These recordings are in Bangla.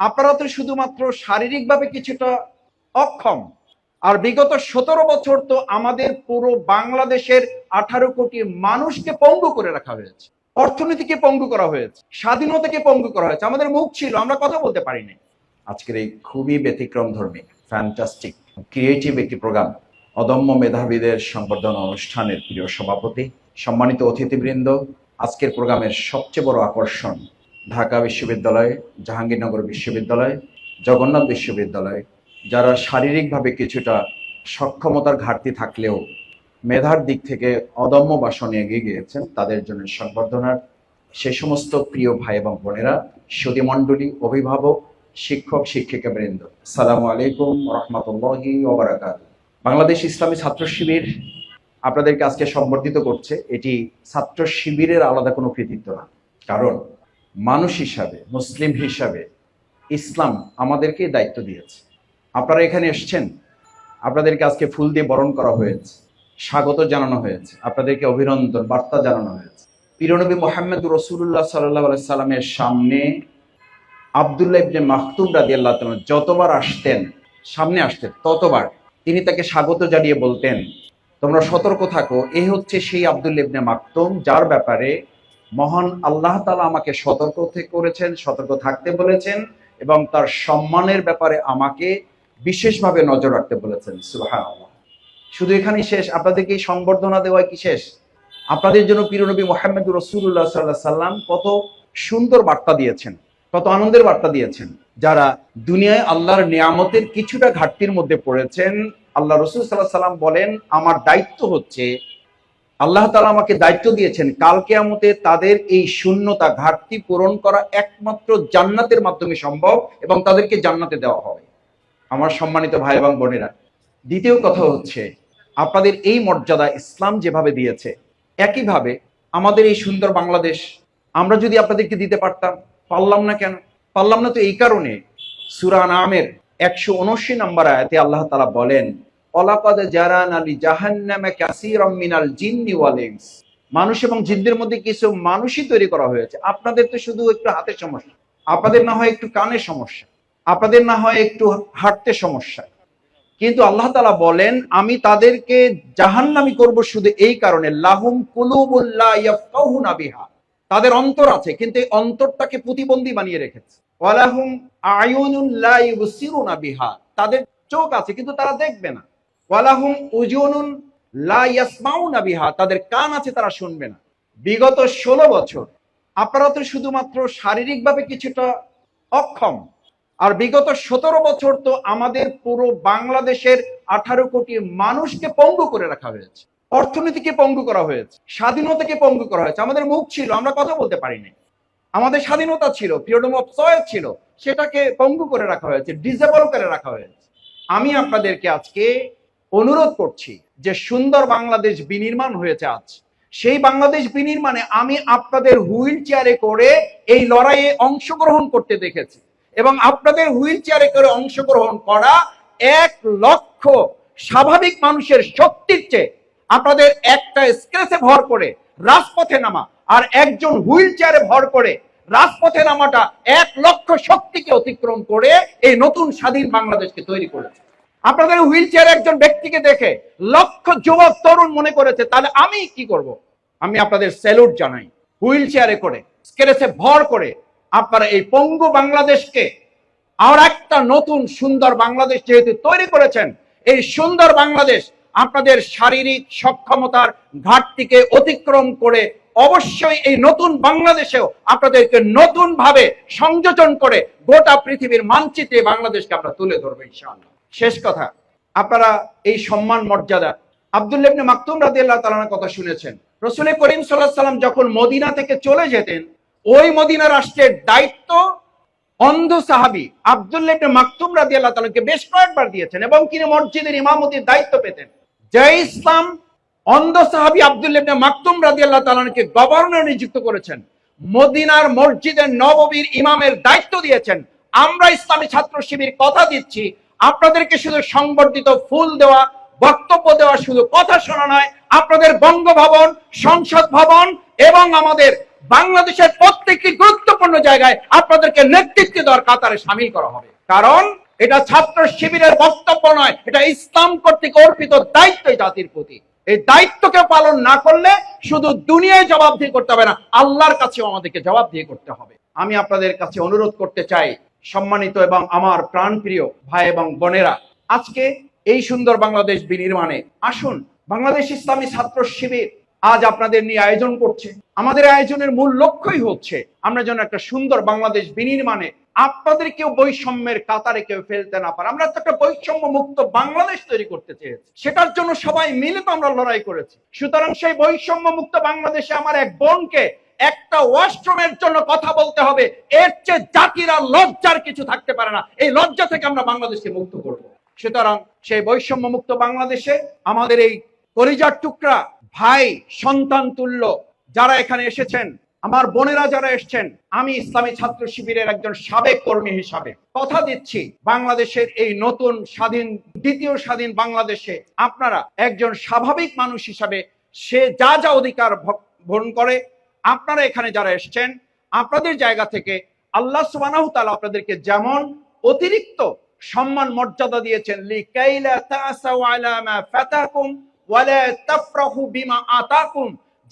আপনারা তো শুধুমাত্র শারীরিকভাবে কিছুটা অক্ষম। আর বিগত সতেরো বছর তো আমাদের পুরো বাংলাদেশের আঠারো কোটি মানুষকে পঙ্গু করে রাখা হয়েছে। অর্থনীতিকে পঙ্গু করা হয়েছে। স্বাধীনতাকে পঙ্গু করা হয়েছে। আমাদের মুখ ছিল, আমরা কথা বলতে পারি পারিনি। আজকের এই খুবই ব্যতিক্রম ধর্মী ফ্যান্টাস্টিক ক্রিয়েটিভ একটি প্রোগ্রাম অদম্য মেধাবীদের সংবর্ধনা অনুষ্ঠানের প্রিয় সভাপতি, সম্মানিত অতিথিবৃন্দ, আজকের প্রোগ্রামের সবচেয়ে বড় আকর্ষণ ঢাকা বিশ্ববিদ্যালয়, জাহাঙ্গীরনগর বিশ্ববিদ্যালয়, জগন্নাথ বিশ্ববিদ্যালয়, যারা শারীরিকভাবে কিছুটা সক্ষমতার ঘাটতি থাকলেও মেধার দিক থেকে অদম্য বাসনে এগিয়ে গিয়েছেন, তাদের জন্য সংবর্ধনার সে সমস্ত প্রিয় ভাই এবং বোনেরা সুদীমণ্ডলী অভিভাবক, শিক্ষক, শিক্ষিকা বৃন্দ। সালামু আলাইকুম রহমতুল্লাহি ওবরাকাত বাংলাদেশ ইসলামী ছাত্র শিবির আপনাদেরকে আজকে সম্বর্ধিত করছে, এটি ছাত্র শিবিরের আলাদা কোনো কৃতিত্ব না। কারণ মানুষ হিসাবে, মুসলিম হিসাবে ইসলাম আমাদেরকে দায়িত্ব দিয়েছে। আপনারা এখানে এসছেন, আপনাদেরকে আজকে ফুল দিয়ে বরণ করা হয়েছে, স্বাগত জানানো হয়েছে, আপনাদেরকে অভিনন্দন, বার্তা জানানো হয়েছে। পিরনবী মোহাম্মদ রসুল্লাহ সাল্লাহ সাল্লামের সামনে আবদুল্লাহ ইবনে মাহতুম রাদি আল্লাহ যতবার আসতেন, সামনে আসতেন, ততবার তিনি তাকে স্বাগত জানিয়ে বলতেন, তোমরা সতর্ক থাকো, এ হচ্ছে সেই আবদুল্লাহ ইবনে মাকতুম যার ব্যাপারে মহান আল্লাহ তালা আমাকে সতর্ক করেছেন, সতর্ক থাকতে বলেছেন এবং তার সম্মানের ব্যাপারে আমাকে বিশেষভাবে নজর রাখতে বলেছেন। শুধু এখানেই শেষ আপনাদেরকে এই সংবর্ধনা দেওয়া কি শেষ? আপনাদের জন্য পিরনবী মোহাম্মদ রসুল্লাহ সাল্লাহ সাল্লাম কত সুন্দর বার্তা দিয়েছেন, কত আনন্দের বার্তা দিয়েছেন, যারা দুনিয়ায় আল্লাহর নিয়ামতের কিছুটা ঘাটতির মধ্যে পড়েছেন। আল্লাহ রসুল সাল্লাহ সাল্লাম বলেন, আমার দায়িত্ব হচ্ছে আল্লাহ তালা আমাকে দায়িত্ব দিয়েছেন, কাল কেয়ামতে তাদের এই শূন্যতা ঘাটতি পূরণ করা একমাত্র জান্নাতের মাধ্যমে সম্ভব এবং তাদেরকে জান্নাতে দেওয়া হবে। আমার সম্মানিত ভাই এবং বোনেরা, দ্বিতীয় কথা হচ্ছে, আপনাদের এই মর্যাদা ইসলাম যেভাবে দিয়েছে, একইভাবে আমাদের এই সুন্দর বাংলাদেশ, আমরা যদি আপনাদেরকে দিতে পারতাম, পারলাম না কেন? পারলাম না তো এই কারণে সুরান আমের একশো উনআশি নম্বর আয়াতে আল্লাহ তালা বলেন মানুষ এবং জিনদের মধ্যে কিছু মানুষই তৈরি করা হয়েছে। আপনাদের তো শুধু একটু হাতের সমস্যা। আপনাদের না হয় একটু কানের সমস্যা। আপনাদের না হয় একটু হাঁটতে সমস্যা। কিন্তু আল্লাহ তালা বলেন, আমি তাদেরকে জাহান্নামি করব শুধু এই কারণে। লাহুম কুলুবুল্লাহ বিহা। তাদের অন্তর আছে, কিন্তু এই অন্তরটাকে প্রতিবন্ধী বানিয়ে রেখেছে। বিহা। তাদের চোখ আছে, কিন্তু তারা দেখবে না। ওয়ালাহুম উজুনুন লা ইয়াসমাউনা তাদের কান আছে, তারা শুনবে না। বিগত ষোলো বছর আপনারা তো শুধুমাত্র শারীরিকভাবে কিছুটা অক্ষম। আর বিগত সতেরো বছর তো আমাদের পুরো বাংলাদেশের আঠারো কোটি মানুষকে পঙ্গু করে রাখা হয়েছে। অর্থনীতিকে পঙ্গু করা হয়েছে। স্বাধীনতাকে পঙ্গু করা হয়েছে। আমাদের মুখ ছিল, আমরা কথা বলতে পারিনি। আমাদের স্বাধীনতা ছিল ফ্রিডম অফ চয়েস ছিল। সেটাকে পঙ্গু করে রাখা হয়েছে ডিসেবল করে রাখা হয়েছে। আমি আপনাদেরকে আজকে অনুরোধ করছি যে সুন্দর বাংলাদেশ বিনির্মাণ হয়েছে আজ। সেই বাংলাদেশ বিনির্মাণে আমি আপনাদের হুইল চেয়ারে করে এই লড়াইয়ে অংশগ্রহণ করতে দেখেছি এবং আপনাদের হুইল চেয়ারে করে অংশগ্রহণ করা এক লক্ষ স্বাভাবিক মানুষের শক্তির চেয়ে আপনাদের একটা স্ক্রেচে ভর করে রাজপথে নামা আর একজন হুইল চেয়ারে ভর করে রাজপথে নামাটা এক লক্ষ শক্তিকে অতিক্রম করে এই নতুন স্বাধীন বাংলাদেশকে তৈরি করেছে। আপনাদের হুইল চেয়ারে একজন ব্যক্তিকে দেখে লক্ষ যুবক তরুণ মনে করেছে, তাহলে আমি কি করব? আমি আপনাদের স্যালুট জানাই। হুইল চেয়ারে করে, স্কেলেসে ভর করে আপনারা এই পঙ্গু বাংলাদেশকে আর একটা নতুন সুন্দর বাংলাদেশ যেহেতু তৈরি করেছেন, এই সুন্দর বাংলাদেশ আপনাদের শারীরিক সক্ষমতার ঘাটতিকে অতিক্রম করে অবশ্যই এই নতুন বাংলাদেশেও আপনাদেরকে নতুন ভাবে সংযোজন করে গোটা পৃথিবীর মানচিত্রে বাংলাদেশকে আমরা তুলে ধরবো ইনশাআল্লাহ। শেষ কথা, আপনারা এই সম্মান, মর্যাদা। আব্দুল্লাহ ইবনে মাকতুম রাদিয়াল্লাহু তাআলার কথা শুনেছেন। রসুল করিম আলাইহি সাল্লাম যখন মদিনা থেকে চলে যেতেন, ওই মদিনা রাষ্ট্রের দায়িত্ব অন্ধ সাহাবি আব্দুল্লাহ ইবনে মাকতুম রাদিয়াল্লাহু তাআলাকে বেশ কয়েকবার দিয়েছেন এবং তিনি মসজিদের ইমামতির দায়িত্ব পেতেন। জয় ইসলাম অন্ধ সাহাবি আব্দুল্লাহ ইবনে মাকতুম রাদিয়াল্লাহু তাআলাকে গভর্নর নিযুক্ত করেছেন, মদিনার মসজিদের নববীর ইমামের দায়িত্ব দিয়েছেন। আমরা ইসলামী ছাত্র শিবির কথা দিচ্ছি আপনাদেরকে শুধু সংবর্ধিত ফুল দেওয়া, বক্তব্য দেওয়া শুধু কথা শোনা নয়, আপনাদের বঙ্গভবন, সংসদ ভবন এবং আমাদের বাংলাদেশের প্রত্যেকটি গুরুত্বপূর্ণ জায়গায় আপনাদেরকে নেতৃত্ব দেওয়ার কাতারে সামিল করা হবে। কারণ এটা ছাত্র শিবিরের বক্তব্য নয়, এটা ইসলাম কর্তৃক অর্পিত দায়িত্ব জাতির প্রতি। এই দায়িত্বকে পালন না করলে শুধু দুনিয়ায় জবাবদিহি করতে হবে না, আল্লাহর কাছেও আমাদেরকে জবাবদিহি করতে হবে। আমি আপনাদের কাছে অনুরোধ করতে চাই সম্মানিত এবং আমার প্রাণপ্রিয় ভাই এবং বোনেরা, আজকে এই সুন্দর বাংলাদেশ বিনির্মাণে আসুন, বাংলাদেশ ইসলামী ছাত্র শিবির আজ আপনাদের নিয়ে আয়োজন করছে। আমাদের আয়োজনের মূল লক্ষ্যই হচ্ছে আমরা যেন একটা সুন্দর বাংলাদেশ বিনির্মাণে আপনাদের কেউ বৈষম্যের কাতারে কেউ ফেলতে না পারে। আমরা তো একটা বৈষম্য মুক্ত বাংলাদেশ তৈরি করতে চেয়েছি। সেটার জন্য সবাই মিলে তো আমরা লড়াই করেছি। সুতরাং সেই বৈষম্য মুক্ত বাংলাদেশে আমার এক বোনকে একটা ওয়াশরুমের জন্য কথা বলতে হবে। এর চেয়ে জাতিরা লজ্জার কিছু থাকতে পারে না। এই লজ্জা থেকে আমরা বাংলাদেশকে মুক্ত করব। সুতরাং সেই বৈষম্য মুক্ত বাংলাদেশে আমাদের এই কলিজার টুকরা, ভাই, সন্তান তুল্য যারা এখানে এসেছেন, আমার বোনেরা যারা এসেছেন, আমি ইসলামী ছাত্র শিবিরের একজন সাবেক কর্মী হিসাবে কথা দিচ্ছি, বাংলাদেশের এই নতুন স্বাধীন, দ্বিতীয় স্বাধীন বাংলাদেশে আপনারা একজন স্বাভাবিক মানুষ হিসাবে সে যা যা অধিকার ভোগ করে আপনারা এখানে যারা এসেছেন, আপনাদের জায়গা থেকে আল্লাহ তাআলা আপনাদেরকে যেমন অতিরিক্ত সম্মান, মর্যাদা দিয়েছেন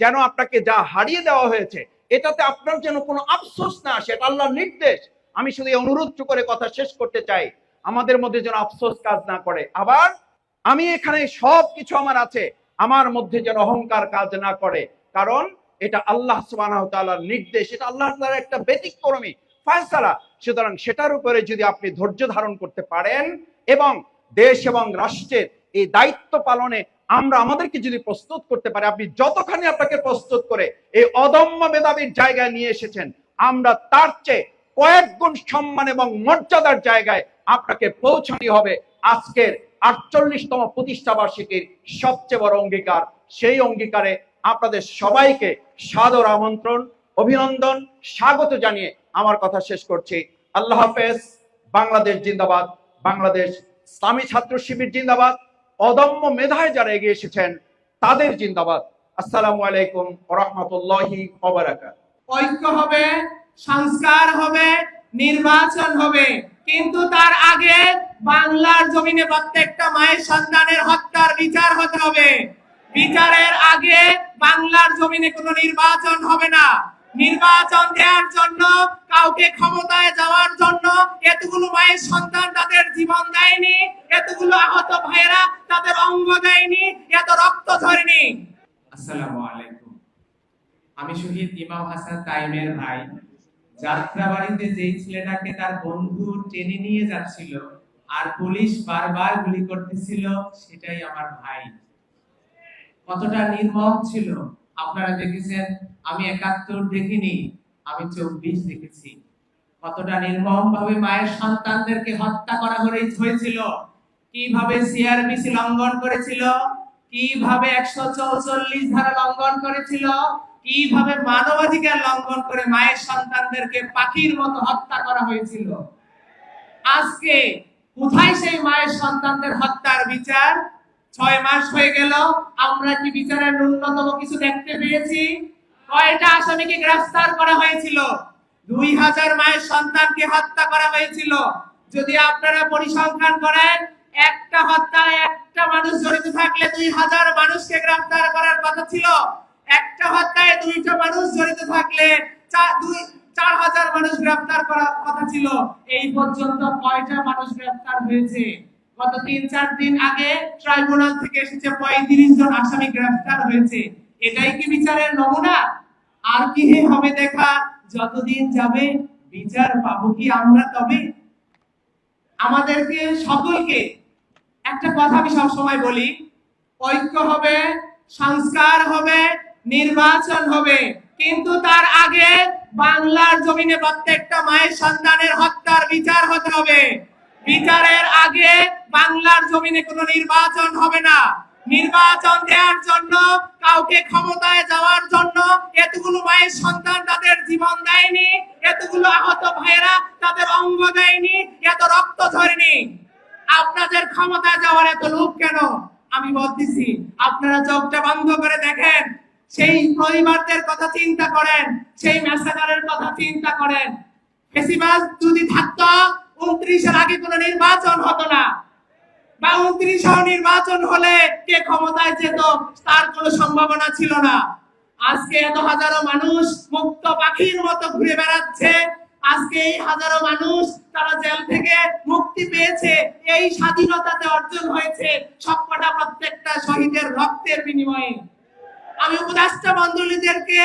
যেন আপনাকে যা হারিয়ে দেওয়া হয়েছে, এটাতে আপনার যেন কোনো আফসোস না আসে, এটা আল্লাহর নির্দেশ। আমি শুধু অনুরোধ করে কথা শেষ করতে চাই, আমাদের মধ্যে যেন আফসোস কাজ না করে। আবার আমি এখানে সব কিছু আমার আছে, আমার মধ্যে যেন অহংকার কাজ না করে, কারণ এটা আল্লাহ তাআলার নির্দেশ, এটা আল্লাহ একটা ব্যতিক্রমী ফয়সালা। সুতরাং সেটার উপরে যদি আপনি ধৈর্য ধারণ করতে পারেন এবং দেশ এবং রাষ্ট্রের এই দায়িত্ব পালনে আমরা আমাদেরকে যদি প্রস্তুত করতে পারি, আপনি যতখানি আপনাকে প্রস্তুত করে এই অদম্য মেধাবীর জায়গায় নিয়ে এসেছেন, আমরা তার চেয়ে কয়েক গুণ সম্মান এবং মর্যাদার জায়গায় আপনাকে পৌঁছানি হবে। আজকের আটচল্লিশতম প্রতিষ্ঠাবার্ষিকীর সবচেয়ে বড় অঙ্গীকার, সেই অঙ্গীকারে আপনাদের সবাইকে সাদর আমন্ত্রণ, অভিনন্দন, স্বাগত জানিয়ে আমার কথা শেষ করছি। আল্লাহ হাফেজ, বাংলাদেশ জিন্দাবাদ, বাংলাদেশ ইসলামী ছাত্র শিবির জিন্দাবাদ, অদম্য মেধায় যারা এগিয়ে এসেছেন, তাদের জিন্দাবাদ। আসসালামু আলাইকুম রহমতুল্লাহি ঐক্য হবে, সংস্কার হবে, নির্বাচন হবে। কিন্তু তার আগে বাংলার জমিনে প্রত্যেকটা মায়ের সন্তানের হত্যার বিচার হতে হবে। বিচারের আগে বাংলার জমিনে কোনো নির্বাচন হবে না। নির্বাচন দেওয়ার জন্য, কাউকে ক্ষমতায় যাওয়ার জন্য এতগুলো মায়ের সন্তান তাদের জীবন দেয়নি, এতগুলো আহত ভাইয়েরা তাদের অঙ্গ দেয়নি, এত রক্ত ঝরেনি। আসসালামু আলাইকুম। আমি শহীদ ইমাম হাসান তাইমের ভাই। যাত্রাবাড়িতে যেই ছেলেটাকে তার বন্ধু টেনে নিয়ে যাচ্ছিল, আর পুলিশ বারবার গুলি করতেছিল, সেটাই আমার ভাই। কতটা নির্মম ছিল? আপনারা দেখেছেন, আমি একাত্তর দেখিনি, আমি চব্বিশ দেখেছি। কতটা নির্মম ভাবে মায়ের সন্তানদেরকে হত্যা করা হয়ে- হয়েছিল? কীভাবে সিআরপিসি লঙ্ঘন করেছিল? কীভাবে একশো চৌচল্লিশ ধারা লঙ্ঘন করেছিল? কীভাবে মানবাধিকার লঙ্ঘন করে মায়ের সন্তানদেরকে পাখির মতো হত্যা করা হয়েছিল? আজকে কোথায় সেই মায়ের সন্তানদের হত্যার বিচার? ছয় মাস হয়ে গেল, আমরা কি বিচারের ন্যূনতম কিছু দেখতে পেয়েছি? কয়টা আসামিকে গ্রেফতার করা হয়েছিল? দুই হাজার মায়ের সন্তানকে হত্যা করা হয়েছিল। যদি আপনারা পরিসংখ্যান করেন, একটা হত্যায় একটা মানুষ জড়িত থাকলে দুই হাজার মানুষকে গ্রেফতার করার কথা ছিল। একটা হত্যায় দুইটা মানুষ জড়িত থাকলে চার হাজার মানুষ গ্রেফতার করার কথা ছিল। এই পর্যন্ত কয়টা মানুষ গ্রেফতার হয়েছে? গত তিন, চার দিন আগে ট্রাইব্যুনাল থেকে এসেছে পঁয়ত্রিশ জন আসামি গ্রেফতার হয়েছে। এটাই কি বিচারের নমুনা? আর কি হবে দেখা? যতদিন যাবে বিচার পাবো কি আমরা তবে? আমাদেরকে সকলকে একটা কথা আমি সবসময় বলি, ঐক্য হবে, সংস্কার হবে, নির্বাচন হবে। কিন্তু তার আগে বাংলার জমিনে প্রত্যেকটা মায়ের সন্তানের হত্যার বিচার হতে হবে। বিচারের আগে বাংলার জমিনে কোনো নির্বাচন হবে না। নির্বাচন দেওয়ার জন্য, কাউকে ক্ষমতায় যাওয়ার জন্য এতগুলো মায়ের সন্তান তাদের জীবন দেয়নি, এতগুলো আহত ভাইয়েরা তাদের অঙ্গ দেয়নি, এত রক্ত ঝরেনি। আপনাদের ক্ষমতায় যাওয়ার এত লোক কেন? আমি বলতেছি, আপনারা চোখটা বন্ধ করে দেখেন, সেই পরিবারদের কথা চিন্তা করেন, সেই মেসাজারের কথা চিন্তা করেন। ফেসিবাস যদি থাকতো উনত্রিশের আগে কোনো নির্বাচন হতো না। বা উনত্রিশ নির্বাচন হলে কে ক্ষমতায় যেত তার কোনো সম্ভাবনা ছিল না। আজকে এত হাজারো মানুষ মুক্ত পাখির মতো ঘুরে বেড়াচ্ছে। আজকে এই হাজারো মানুষ তারা জেল থেকে মুক্তি পেয়েছে। এই স্বাধীনতাতে অর্জন হয়েছে সবকটা প্রত্যেকটা শহীদের রক্তের বিনিময়ে। আমি উপদেষ্টা মন্ডলীদেরকে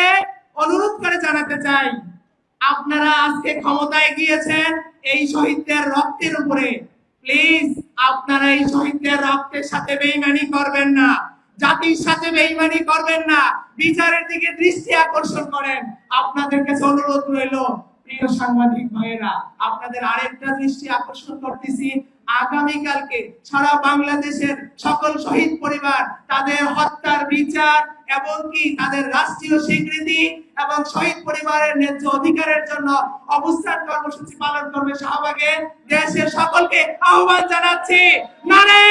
অনুরোধ করে জানাতে চাই। আপনারা আজকে ক্ষমতায় গিয়েছেন এই শহীদদের রক্তের উপরে। প্লিজ, আপনারা এই শহীদদের রক্তের সাথে বেইমানি করবেন না। জাতির সাথে বেইমানি করবেন না। বিচারের দিকে দৃষ্টি আকর্ষণ করেন। আপনাদের কাছে অনুরোধ রইল, প্রিয় সাংবাদিক ভাইয়েরা, আপনাদের আরেকটা দৃষ্টি আকর্ষণ করতেছি। আগামীকালকে সারা বাংলাদেশের সকল শহীদ পরিবার তাদের হত্যার বিচার এবং কি তাদের রাষ্ট্রীয় স্বীকৃতি এবং শহীদ পরিবারের ন্যায্য অধিকারের জন্য অবস্থান কর্মসূচি পালন করবে শাহবাগে। দেশের সকলকে আহ্বান জানাচ্ছি। নারে